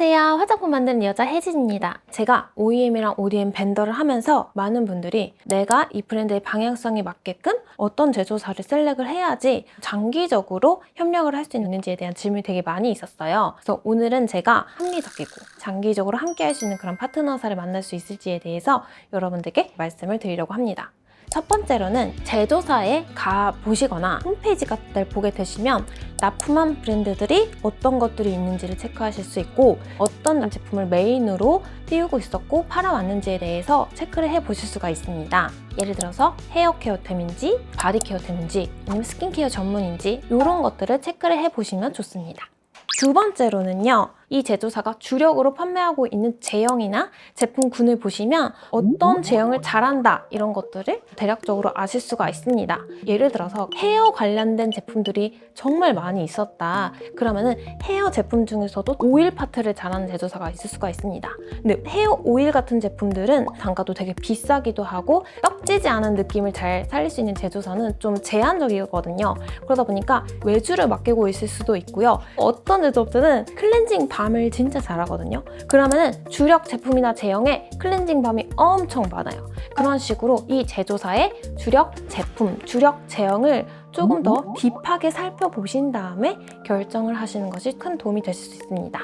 안녕하세요. 화장품 만드는 여자 혜진입니다. 제가 OEM이랑 ODM 벤더를 하면서 많은 분들이 내가 이 브랜드의 방향성에 맞게끔 어떤 제조사를 셀렉을 해야지 장기적으로 협력을 할 수 있는지에 대한 질문이 되게 많이 있었어요. 그래서 오늘은 제가 합리적이고 장기적으로 함께 할 수 있는 그런 파트너사를 만날 수 있을지에 대해서 여러분들께 말씀을 드리려고 합니다. 첫 번째로는 제조사에 가 보시거나 홈페이지 같은 데를 보게 되시면 납품한 브랜드들이 어떤 것들이 있는지를 체크하실 수 있고 어떤 제품을 메인으로 띄우고 있었고 팔아왔는지에 대해서 체크를 해 보실 수가 있습니다. 예를 들어서 헤어케어템인지 바디케어템인지 아니면 스킨케어 전문인지 이런 것들을 체크를 해 보시면 좋습니다. 두 번째로는요, 이 제조사가 주력으로 판매하고 있는 제형이나 제품군을 보시면 어떤 제형을 잘한다 이런 것들을 대략적으로 아실 수가 있습니다. 예를 들어서 헤어 관련된 제품들이 정말 많이 있었다. 그러면은 헤어 제품 중에서도 오일 파트를 잘하는 제조사가 있을 수가 있습니다. 근데 헤어 오일 같은 제품들은 단가도 되게 비싸기도 하고 떡지지 않은 느낌을 잘 살릴 수 있는 제조사는 좀 제한적이거든요. 그러다 보니까 외주를 맡기고 있을 수도 있고요. 어떤 제조업들은 클렌징 밤을 진짜 잘하거든요. 그러면은 주력 제품이나 제형에 클렌징 밤이 엄청 많아요. 그런 식으로 이 제조사의 주력 제품, 주력 제형을 조금 더 딥하게 살펴보신 다음에 결정을 하시는 것이 큰 도움이 되실 수 있습니다.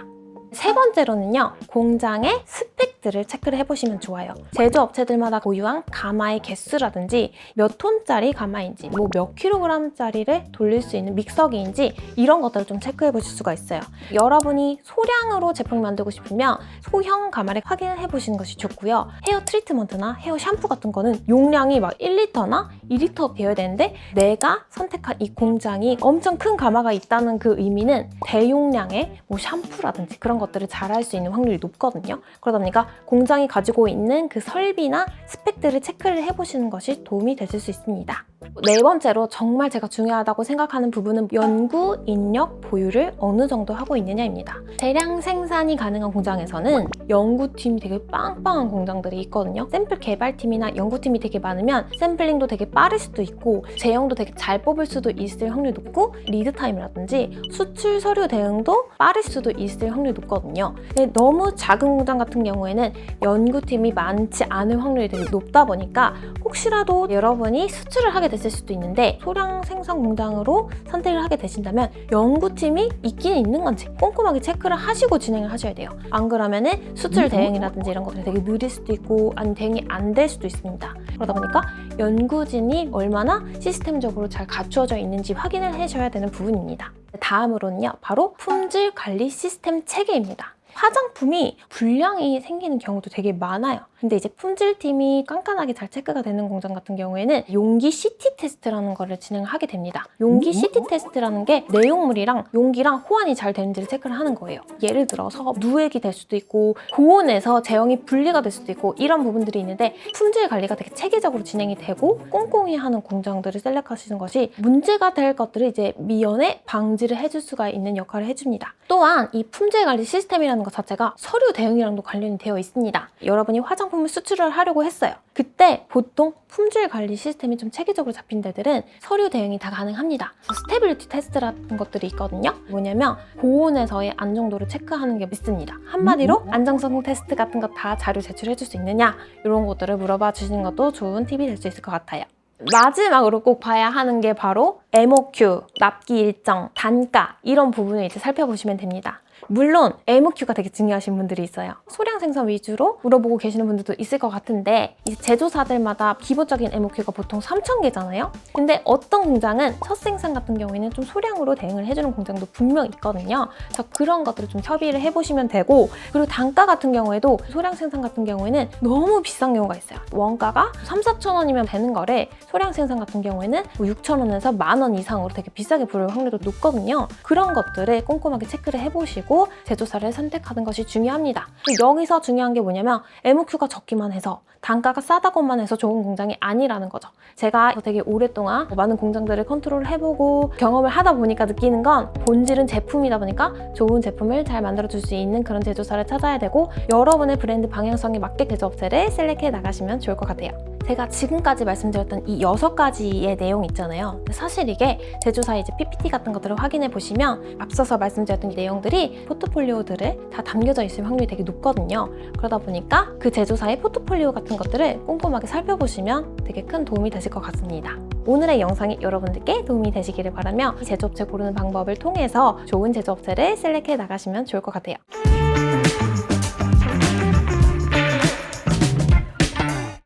세 번째로는요, 공장의 스펙 들을 체크를 해보시면 좋아요. 제조업체들마다 보유한 가마의 개수라든지 몇 톤짜리 가마인지, 뭐 몇 킬로그램짜리를 돌릴 수 있는 믹서기인지 이런 것들을 좀 체크해 보실 수가 있어요. 여러분이 소량으로 제품 만들고 싶으면 소형 가마를 확인을 해 보시는 것이 좋고요. 헤어 트리트먼트나 헤어 샴푸 같은 거는 용량이 막 1리터나 2리터 되어야 되는데 내가 선택한 이 공장이 엄청 큰 가마가 있다는 그 의미는 대용량의 뭐 샴푸라든지 그런 것들을 잘 할 수 있는 확률이 높거든요. 그러다 보니까 공장이 가지고 있는 그 설비나 스펙들을 체크를 해보시는 것이 도움이 되실 수 있습니다. 네 번째로 정말 제가 중요하다고 생각하는 부분은 연구 인력 보유를 어느 정도 하고 있느냐입니다. 대량 생산이 가능한 공장에서는 연구팀이 되게 빵빵한 공장들이 있거든요. 샘플 개발팀이나 연구팀이 되게 많으면 샘플링도 되게 빠를 수도 있고 제형도 되게 잘 뽑을 수도 있을 확률이 높고 리드 타임이라든지 수출 서류 대응도 빠를 수도 있을 확률이 높거든요. 근데 너무 작은 공장 같은 경우에는 연구팀이 많지 않을 확률이 되게 높다 보니까 혹시라도 여러분이 수출을 하게 됐을 수도 있는데 소량 생산 공장으로 선택을 하게 되신다면 연구팀이 있긴 있는 건지 꼼꼼하게 체크를 하시고 진행을 하셔야 돼요. 안 그러면은 수출 대응이라든지 이런 것들이 되게 느릴 수도 있고 아니 대응이 안 될 수도 있습니다. 그러다 보니까 연구진이 얼마나 시스템적으로 잘 갖추어져 있는지 확인을 해줘야 되는 부분입니다. 다음으로는요, 바로 품질 관리 시스템 체계입니다. 화장품이 불량이 생기는 경우도 되게 많아요. 근데 이제 품질팀이 깐깐하게 잘 체크가 되는 공장 같은 경우에는 용기 CT 테스트라는 거를 진행을 하게 됩니다. 용기 CT 테스트라는 게 내용물이랑 용기랑 호환이 잘 되는지를 체크를 하는 거예요. 예를 들어서 누액이 될 수도 있고 고온에서 제형이 분리가 될 수도 있고 이런 부분들이 있는데 품질 관리가 되게 체계적으로 진행이 되고 꼼꼼히 하는 공장들을 셀렉하시는 것이 문제가 될 것들을 이제 미연에 방지를 해줄 수가 있는 역할을 해줍니다. 또한 이 품질 관리 시스템이라는 것 자체가 서류 대응이랑도 관련이 되어 있습니다. 여러분이 화장품을 수출을 하려고 했어요. 그때 보통 품질 관리 시스템이 좀 체계적으로 잡힌 데들은 서류 대응이 다 가능합니다. 스테빌리티 테스트 같은 것들이 있거든요. 뭐냐면 고온에서의 안정도를 체크하는 게 있습니다. 한마디로 안정성 테스트 같은 거 다 자료 제출해 줄 수 있느냐 이런 것들을 물어봐 주시는 것도 좋은 팁이 될 수 있을 것 같아요. 마지막으로 꼭 봐야 하는 게 바로 MOQ, 납기 일정, 단가 이런 부분을 이제 살펴보시면 됩니다. 물론 MOQ가 되게 중요하신 분들이 있어요. 소량 생산 위주로 물어보고 계시는 분들도 있을 것 같은데 이제 제조사들마다 기본적인 MOQ가 보통 3,000개잖아요. 근데 어떤 공장은 첫 생산 같은 경우에는 좀 소량으로 대응을 해주는 공장도 분명 있거든요. 그래서 그런 것들을 좀 협의를 해보시면 되고 그리고 단가 같은 경우에도 소량 생산 같은 경우에는 너무 비싼 경우가 있어요. 원가가 3, 4천 원이면 되는 거래 소량 생산 같은 경우에는 뭐 6천 원에서 만원 이상으로 되게 비싸게 부를 확률도 높거든요. 그런 것들을 꼼꼼하게 체크를 해보시고 제조사를 선택하는 것이 중요합니다. 여기서 중요한 게 뭐냐면 MOQ가 적기만 해서 단가가 싸다고만 해서 좋은 공장이 아니라는 거죠. 제가 되게 오랫동안 많은 공장들을 컨트롤 해보고 경험을 하다 보니까 느끼는 건 본질은 제품이다 보니까 좋은 제품을 잘 만들어줄 수 있는 그런 제조사를 찾아야 되고 여러분의 브랜드 방향성에 맞게 제조업체를 셀렉해 나가시면 좋을 것 같아요. 제가 지금까지 말씀드렸던 이 여섯 가지의 내용 있잖아요. 사실 이게 제조사의 이제 PPT 같은 것들을 확인해 보시면 앞서서 말씀드렸던 이 내용들이 포트폴리오들을 다 담겨져 있을 확률이 되게 높거든요. 그러다 보니까 그 제조사의 포트폴리오 같은 것들을 꼼꼼하게 살펴보시면 되게 큰 도움이 되실 것 같습니다. 오늘의 영상이 여러분들께 도움이 되시기를 바라며 제조업체 고르는 방법을 통해서 좋은 제조업체를 셀렉해 나가시면 좋을 것 같아요.